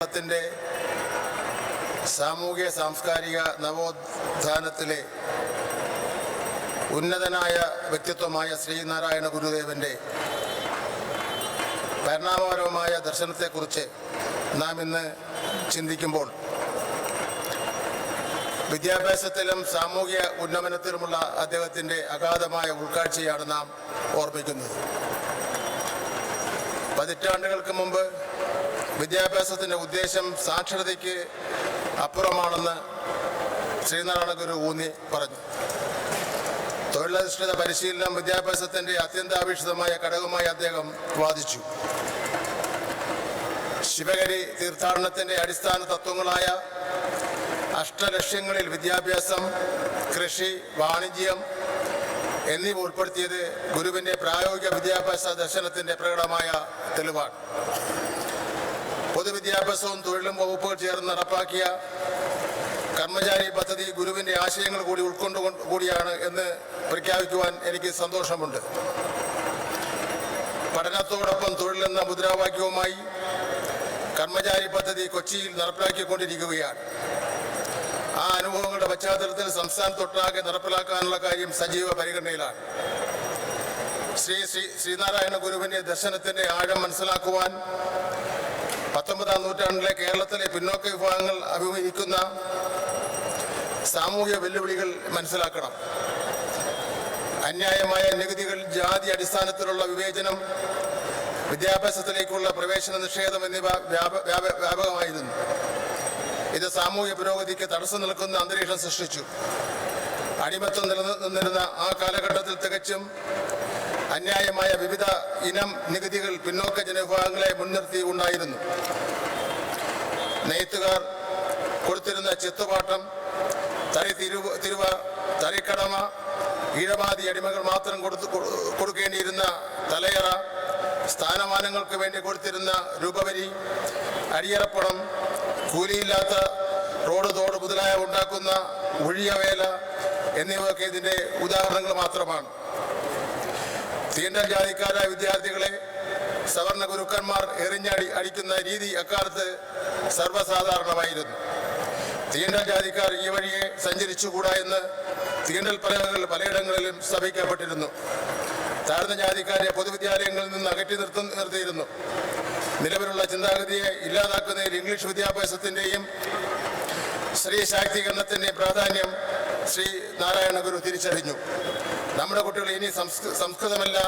കേരളത്തിന്റെ സാമൂഹ്യ സാംസ്കാരിക നവോത്ഥാനത്തിലെ ഉന്നതനായ വ്യക്തിത്വമായ ശ്രീനാരായണ ഗുരുദേവന്റെ പരിണാമപരമായ ദർശനത്തെക്കുറിച്ച് നാം ഇന്ന് ചിന്തിക്കുമ്പോൾ വിദ്യാഭ്യാസത്തിലും സാമൂഹ്യ ഉന്നമനത്തിലുമുള്ള അദ്ദേഹത്തിന്റെ അഗാധമായ ഉൾക്കാഴ്ചയാണ് നാം ഓർമ്മിക്കുന്നത്. പതിറ്റാണ്ടുകൾക്ക് മുമ്പ് വിദ്യാഭ്യാസത്തിന്റെ ഉദ്ദേശം സാക്ഷരതയ്ക്ക് അപ്പുറമാണെന്ന് ശ്രീനാരായണ ഗുരു ഊന്നി പറഞ്ഞു. തൊഴിലധിഷ്ഠിത പരിശീലനം വിദ്യാഭ്യാസത്തിന്റെ അത്യന്താപേക്ഷിതമായ ഘടകമായി അദ്ദേഹം വാദിച്ചു. ശിവഗരി തീർത്ഥാടനത്തിന്റെ അടിസ്ഥാന തത്വങ്ങളായ അഷ്ടലക്ഷ്യങ്ങളിൽ വിദ്യാഭ്യാസം കൃഷി വാണിജ്യം എന്നിവ ഉൾപ്പെടുത്തിയത് ഗുരുവിന്റെ പ്രായോഗിക വിദ്യാഭ്യാസ ദർശനത്തിന്റെ പ്രകടമായ തെളിവാണ്. പൊതുവിദ്യാഭ്യാസവും തൊഴിലും വകുപ്പുകൾ ചേർന്ന് നടപ്പാക്കിയ കർമ്മചാരി പദ്ധതി ഗുരുവിന്റെ ആശയങ്ങൾ കൂടി ഉൾക്കൊണ്ടു കൂടിയാണ് എന്ന് പ്രഖ്യാപിക്കുവാൻ എനിക്ക് സന്തോഷമുണ്ട്. പഠനത്തോടൊപ്പം തൊഴിലെന്ന മുദ്രാവാക്യവുമായി കർമ്മചാരി പദ്ധതി കൊച്ചിയിൽ നടപ്പിലാക്കിക്കൊണ്ടിരിക്കുകയാണ്. ആ അനുഭവങ്ങളുടെ പശ്ചാത്തലത്തിൽ സംസ്ഥാനത്തൊട്ടാകെ നടപ്പിലാക്കാനുള്ള കാര്യം സജീവ പരിഗണനയിലാണ്. ശ്രീ ശ്രീ ശ്രീനാരായണ ഗുരുവിന്റെ ദർശനത്തിന്റെ ആഴം മനസ്സിലാക്കുവാൻ പത്തൊമ്പതാം നൂറ്റാണ്ടിലെ കേരളത്തിലെ പിന്നോക്ക വിഭാഗങ്ങൾ അഭിമുഖീകരിക്കുന്ന സാമൂഹ്യ വെല്ലുവിളികൾ മനസ്സിലാക്കണം. അന്യായമായ നികുതികൾ ജാതി അടിസ്ഥാനത്തിലുള്ള വിവേചനം വിദ്യാഭ്യാസത്തിലേക്കുള്ള പ്രവേശന നിഷേധം എന്നിവ വ്യാപ- വ്യാപ- വ്യാപകമായിരുന്നു. ഇത് സാമൂഹ്യ പുരോഗതിക്ക് തടസ്സം നിൽക്കുന്ന അന്തരീക്ഷം സൃഷ്ടിച്ചു. അടിമത്തം നിലനിന്നിരുന്ന ആ കാലഘട്ടത്തിൽ തികച്ചും അന്യായമായ വിവിധ ഇനം നികുതികൾ പിന്നോക്ക ജനവിഭാഗങ്ങളെ മുൻനിർത്തി ഉണ്ടായിരുന്നു നെയ്ത്തുകാർ കൊടുത്തിരുന്ന ചെത്തുപാട്ടം തറി തിരുവ തിരുവ തറിക്കടമ ഈഴമാതി അടിമകൾ മാത്രം കൊടുത്തു കൊടുക്കേണ്ടിയിരുന്ന തലയറ സ്ഥാനമാനങ്ങൾക്ക് വേണ്ടി കൊടുത്തിരുന്ന രൂപവരി അടിയറപ്പണം കൂലിയില്ലാത്ത റോഡ് തോട് മുതലായ ഉണ്ടാക്കുന്ന ഒഴിയവേല എന്നിവയൊക്കെ ഇതിന്റെ ഉദാഹരണങ്ങൾ മാത്രമാണ്. തീണ്ടൽ ജാതിക്കാരായ വിദ്യാർത്ഥികളെ സവർണ ഗുരുക്കന്മാർ എറിഞ്ഞടി അടിക്കുന്ന രീതി അക്കാലത്ത് സർവസാധാരണമായിരുന്നു. തീണ്ടൽ ജാതിക്കാർ ഈ വഴിയെ സഞ്ചരിച്ചുകൂടാ എന്ന് തീണ്ടൽ പലകൾ പലയിടങ്ങളിലും സ്ഥാപിക്കപ്പെട്ടിരുന്നു താഴ്ന്ന ജാതിക്കാരെ പൊതുവിദ്യാലയങ്ങളിൽ നിന്ന് അകറ്റി നിർത്തു നിർത്തിയിരുന്നു. നിലവിലുള്ള ചിന്താഗതിയെ ഇല്ലാതാക്കുന്നതിൽ ഇംഗ്ലീഷ് വിദ്യാഭ്യാസത്തിന്റെയും സ്ത്രീ ശാക്തീകരണത്തിന്റെയും പ്രാധാന്യം ശ്രീ നാരായണ ഗുരു തിരിച്ചറിഞ്ഞു. നമ്മുടെ കുട്ടികൾ ഇനി സംസ്കൃതമല്ല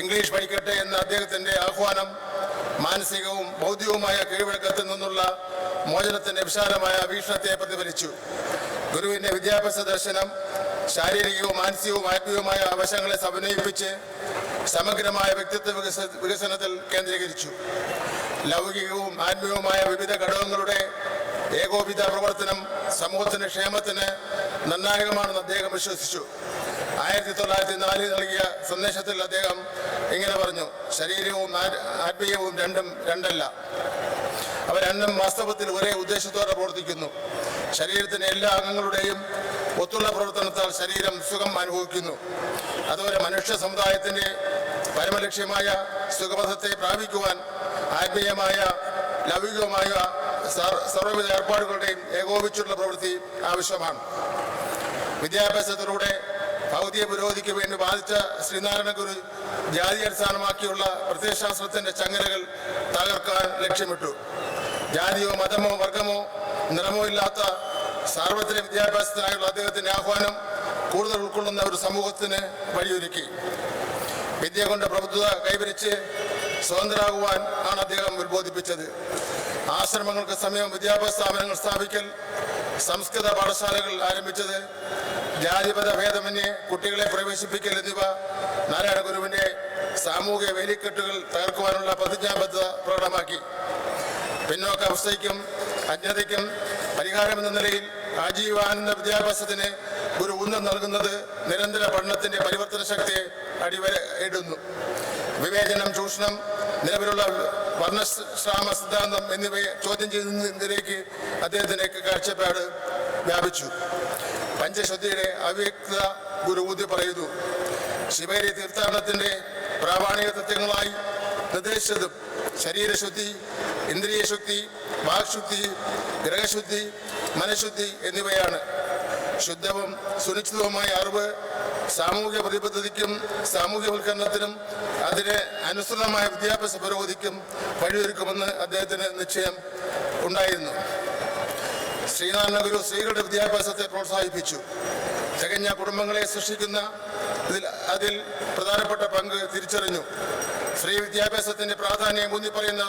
ഇംഗ്ലീഷ് പഠിക്കട്ടെ എന്ന അദ്ദേഹത്തിന്റെ ആഹ്വാനം മാനസികവും ബൗദ്ധികവുമായ കീഴ്വഴക്കത്തിൽ നിന്നുള്ള മോചനത്തിന്റെ വിശാലമായ വീക്ഷണത്തെ പ്രതിഫലിച്ചു. ഗുരുവിന്റെ വിദ്യാഭ്യാസ ദർശനം ശാരീരികവും മാനസികവും ആത്മീയവുമായ വശങ്ങളെ സമന്വയിപ്പിച്ച് സമഗ്രമായ വ്യക്തിത്വ വികസ വികസനത്തിൽ കേന്ദ്രീകരിച്ചു. ലൗകികവും ആത്മീയവുമായ വിവിധ ഘടകങ്ങളുടെ ഏകോപിത പ്രവർത്തനം സമൂഹത്തിന്റെ ക്ഷേമത്തിന് നിർണായകമാണെന്ന് അദ്ദേഹം വിശ്വസിച്ചു. ആയിരത്തി തൊള്ളായിരത്തി നാലിൽ നൽകിയ സന്ദേശത്തിൽ അദ്ദേഹം ഇങ്ങനെ പറഞ്ഞു ശരീരവും ആത്മീയവും രണ്ടും രണ്ടല്ല. അവ രണ്ടും വാസ്തവത്തിൽ ഒരേ ഉദ്ദേശത്തോടെ പ്രവർത്തിക്കുന്നു. ശരീരത്തിന്റെ എല്ലാ അംഗങ്ങളുടെയും ഒത്തുള്ള പ്രവർത്തനത്താൽ ശരീരം സുഖം അനുഭവിക്കുന്നു. അതുപോലെ മനുഷ്യ സമുദായത്തിന്റെ പരമലക്ഷ്യമായ സുഖപഥത്തെ പ്രാപിക്കുവാൻ ആത്മീയമായ ലൗകികമായ സർ- സർവവിധ ഏർപ്പാടുകളുടെയും ഏകോപിച്ചുള്ള പ്രവൃത്തി ആവശ്യമാണ്. വിദ്യാഭ്യാസത്തിലൂടെ ഭൗതിക പുരോഗതിക്ക് വേണ്ടി ബാധിച്ച ശ്രീനാരായണ ഗുരു ജാതി അടിസ്ഥാനമാക്കിയുള്ള പ്രത്യയശാസ്ത്രത്തിന്റെ ചങ്ങലകൾ തകർക്കാൻ ലക്ഷ്യമിട്ടു. ജാതിയോ മതമോ വർഗമോ നിറമോ ഇല്ലാത്ത സാർവത്രിക വിദ്യാഭ്യാസത്തിനായുള്ള അദ്ദേഹത്തിന്റെ ആഹ്വാനം കൂടുതൽ ഉൾക്കൊള്ളുന്ന ഒരു സമൂഹത്തിന് വഴിയൊരുക്കി. വിദ്യ കൊണ്ട് പ്രബുദ്ധത കൈവരിച്ച് സ്വതന്ത്രരാകുവാൻ ആണ് അദ്ദേഹം ഉത്ബോധിപ്പിച്ചത്. ആശ്രമങ്ങൾക്ക് സമയം വിദ്യാഭ്യാസ സ്ഥാപനങ്ങൾ സ്ഥാപിക്കൽ സംസ്കൃത പാഠശാലകൾ ആരംഭിച്ചത് ജാതിപത ഭേദമന്യേ കുട്ടികളെ പ്രവേശിപ്പിക്കൽ എന്നിവ നാരായണ ഗുരുവിന്റെ സാമൂഹിക വേലിക്കെട്ടുകൾ തകർക്കുവാനുള്ള പ്രതിജ്ഞാബദ്ധത പ്രകടമാക്കി പിന്നോക്ക അവസ്ഥയ്ക്കും അജ്ഞതയ്ക്കും പരിഹാരമെന്ന നിലയിൽ ആജീവാനന്ദ വിദ്യാഭ്യാസത്തിന് ഗുരു ഊന്നൽ നൽകുന്നത് നിരന്തര പഠനത്തിന്റെ പരിവർത്തന ശക്തിയെ അടിവര ഇടുന്നു. വിവേചനം ചൂഷണം നിലവിലുള്ള വർണശ്രാമ സിദ്ധാന്തം എന്നിവയെ ചോദ്യം ചെയ്യുന്നതിലേക്ക് അദ്ദേഹത്തിന്റെ കാഴ്ചപ്പാട് വ്യാപിച്ചു. പഞ്ചശുദ്ധിയുടെ അവ്യക്തത ഗുരു ഊന്നി പറയുന്നു. ശിവരി തീർത്ഥാടനത്തിന്റെ പ്രാമാണിക തത്വങ്ങളായി നിർദ്ദേശിച്ചതും ശരീരശുദ്ധി ഇന്ദ്രിയശുദ്ധി വാക്ശുദ്ധി ഗ്രഹശുദ്ധി മനഃശുദ്ധി എന്നിവയാണ്. ശുദ്ധവും സുനിശ്ചിതവുമായ അറിവ് സാമൂഹ്യ പ്രതിബദ്ധതയ്ക്കും സാമൂഹ്യവൽക്കരണത്തിനും അതിന് അനുസൃതമായ വിദ്യാഭ്യാസ പുരോഗതിക്കും വഴിയൊരുക്കുമെന്ന് അദ്ദേഹത്തിന് നിശ്ചയം ഉണ്ടായിരുന്നു. ശ്രീനാരായണ ഗുരു സ്ത്രീകളുടെ വിദ്യാഭ്യാസത്തെ പ്രോത്സാഹിപ്പിച്ചു. തികഞ്ഞ കുടുംബങ്ങളെ സൃഷ്ടിക്കുന്ന ഇതിൽ അതിൽ പ്രധാനപ്പെട്ട പങ്ക് തിരിച്ചറിഞ്ഞു. സ്ത്രീ വിദ്യാഭ്യാസത്തിന്റെ പ്രാധാന്യം ഊന്നിപ്പറയുന്ന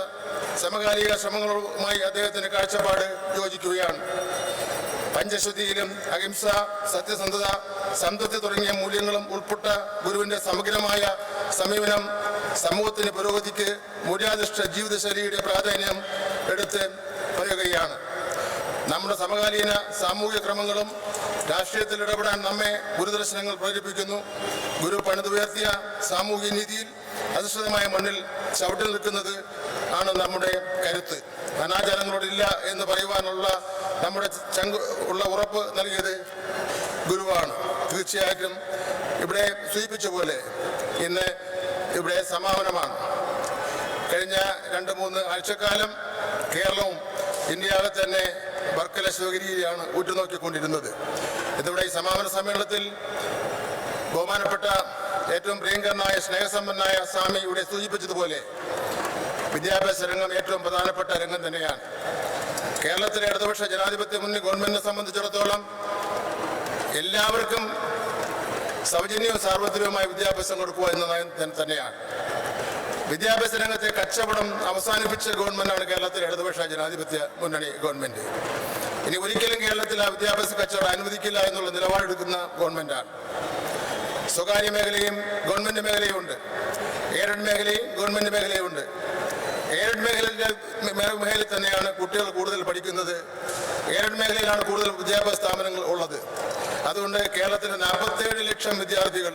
സമകാലിക ശ്രമങ്ങളുമായി അദ്ദേഹത്തിന്റെ കാഴ്ചപ്പാട് യോജിക്കുകയാണ്. പഞ്ചശുദ്ധിയിലും അഹിംസ സത്യസന്ധത സംതൃപ്തി തുടങ്ങിയ മൂല്യങ്ങളും ഉൾപ്പെട്ട ഗുരുവിന്റെ സമഗ്രമായ സമീപനം സമൂഹത്തിന്റെ പുരോഗതിക്ക് മൂല്യാധിഷ്ഠ ജീവിതശൈലിയുടെ പ്രാധാന്യം എടുത്ത് പറയുകയാണ്. നമ്മുടെ സമകാലീന സാമൂഹിക ക്രമങ്ങളും രാഷ്ട്രീയത്തിൽ ഇടപെടാൻ നമ്മെ ഗുരുദർശനങ്ങൾ പ്രേരിപ്പിക്കുന്നു ഗുരു പണിതുയർത്തിയ സാമൂഹ്യ നീതിയിൽ അധിഷ്ഠിതമായ മണ്ണിൽ ചവിട്ടി നിൽക്കുന്നത് ആണ് നമ്മുടെ കരുത്ത്. അനാചാരങ്ങളോടില്ല എന്ന് പറയുവാനുള്ള നമ്മുടെ ചങ്ക് ഉള്ള ഉറപ്പ് നൽകിയത് ഗുരുവാണ്. തീർച്ചയായിട്ടും ഇവിടെ സൂചിപ്പിച്ച പോലെ ഇന്ന് ഇവിടെ സമാപനമാണ്. കഴിഞ്ഞ രണ്ട് മൂന്ന് ആഴ്ചക്കാലം കേരളവും ഇന്ത്യയിലെ തന്നെ വർക്കല ശിവഗിരിയിലാണ് ഉറ്റുനോക്കിക്കൊണ്ടിരുന്നത്. ഇതിവിടെ ഈ സമാപന സമ്മേളനത്തിൽ ബഹുമാനപ്പെട്ട ഏറ്റവും പ്രിയങ്കരനായ സ്നേഹസമ്പന്നായ സ്വാമി ഇവിടെ സൂചിപ്പിച്ചതുപോലെ വിദ്യാഭ്യാസ രംഗം ഏറ്റവും പ്രധാനപ്പെട്ട രംഗം തന്നെയാണ്. കേരളത്തിലെ ഇടതുപക്ഷ ജനാധിപത്യ മുന്നിൽ ഗവൺമെന്റിനെ സംബന്ധിച്ചിടത്തോളം എല്ലാവർക്കും സൗജന്യവും സാർവത്രികവുമായ വിദ്യാഭ്യാസം കൊടുക്കുക എന്ന നയം തന്നെയാണ്. വിദ്യാഭ്യാസ രംഗത്തെ കച്ചവടം അവസാനിപ്പിച്ച ഗവൺമെന്റാണ് കേരളത്തിലെ ഇടതുപക്ഷ ജനാധിപത്യ മുന്നണി ഗവൺമെന്റ്. ഇനി ഒരിക്കലും കേരളത്തിൽ ആ വിദ്യാഭ്യാസ കച്ചവടം അനുവദിക്കില്ല എന്നുള്ള നിലപാടെടുക്കുന്ന ഗവൺമെന്റാണ്. സ്വകാര്യ മേഖലയും ഗവൺമെന്റ് മേഖലയും ഉണ്ട്. എയ്ഡഡ് മേഖലയും ഗവൺമെന്റ് മേഖലയും ഉണ്ട്. എയ്ഡഡ് മേഖലയിലെ മേഖലയിൽ തന്നെയാണ് കുട്ടികൾ കൂടുതൽ പഠിക്കുന്നത്. എയ്ഡഡ് മേഖലയിലാണ് കൂടുതൽ വിദ്യാഭ്യാസ സ്ഥാപനങ്ങൾ ഉള്ളത്. അതുകൊണ്ട് കേരളത്തിലെ നാൽപ്പത്തേഴ് ലക്ഷം വിദ്യാർത്ഥികൾ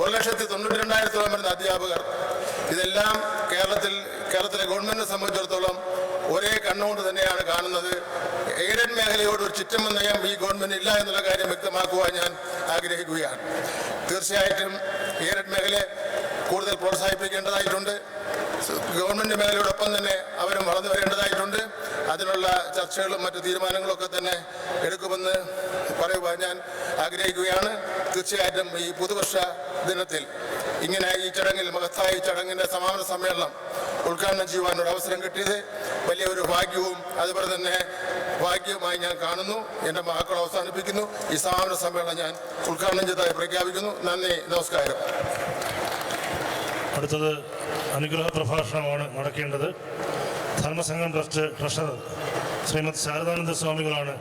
ഒരു ലക്ഷത്തി തൊണ്ണൂറ്റി രണ്ടായിരത്തോളം വരുന്ന അധ്യാപകർ ഇതെല്ലാം കേരളത്തിൽ കേരളത്തിലെ ഗവൺമെന്റിനെ സംബന്ധിച്ചിടത്തോളം ഒരേ കണ്ണുകൊണ്ട് തന്നെയാണ് കാണുന്നത്. എയ്ഡൻ മേഖലയോട് ഒരു ചുറ്റമ്മ നയം ഈ ഗവൺമെന്റ് ഇല്ല എന്നുള്ള കാര്യം വ്യക്തമാക്കുവാൻ ഞാൻ ആഗ്രഹിക്കുകയാണ്. തീർച്ചയായിട്ടും എയ്ഡൻ മേഖലയെ കൂടുതൽ പ്രോത്സാഹിപ്പിക്കേണ്ടതായിട്ടുണ്ട്. ഗവൺമെന്റ് മേഖലയോടൊപ്പം തന്നെ അവരും വളർന്നു വരേണ്ടതായിട്ടുണ്ട്. അതിനുള്ള ചർച്ചകളും മറ്റു തീരുമാനങ്ങളൊക്കെ തന്നെ എടുക്കുമെന്ന് പറയുവാൻ ഞാൻ ആഗ്രഹിക്കുകയാണ്. തീർച്ചയായിട്ടും ഈ പുതുവർഷ ദിനത്തിൽ ഇങ്ങനെ ഈ ചടങ്ങിൽ മഹത്തായ ചടങ്ങിന്റെ സമാപന സമ്മേളനം ഉദ്ഘാടനം ചെയ്യുവാൻ ഒരു അവസരം കിട്ടിയത് വലിയൊരു ഭാഗ്യവും അതുപോലെ തന്നെ ഭാഗ്യവുമായി ഞാൻ കാണുന്നു. എന്റെ മഹാക്കൾ അവസാനിപ്പിക്കുന്നു. ഈ സമാപന സമ്മേളനം ഞാൻ ഉദ്ഘാടനം ചെയ്തതായി പ്രഖ്യാപിക്കുന്നു. നന്ദി നമസ്കാരം. അടുത്തത് അനുഗ്രഹ പ്രഭാഷണമാണ് നടക്കേണ്ടത്. Dharmasangham trust treasurer Shrimati Sharadananda സ്വാമികളാണ്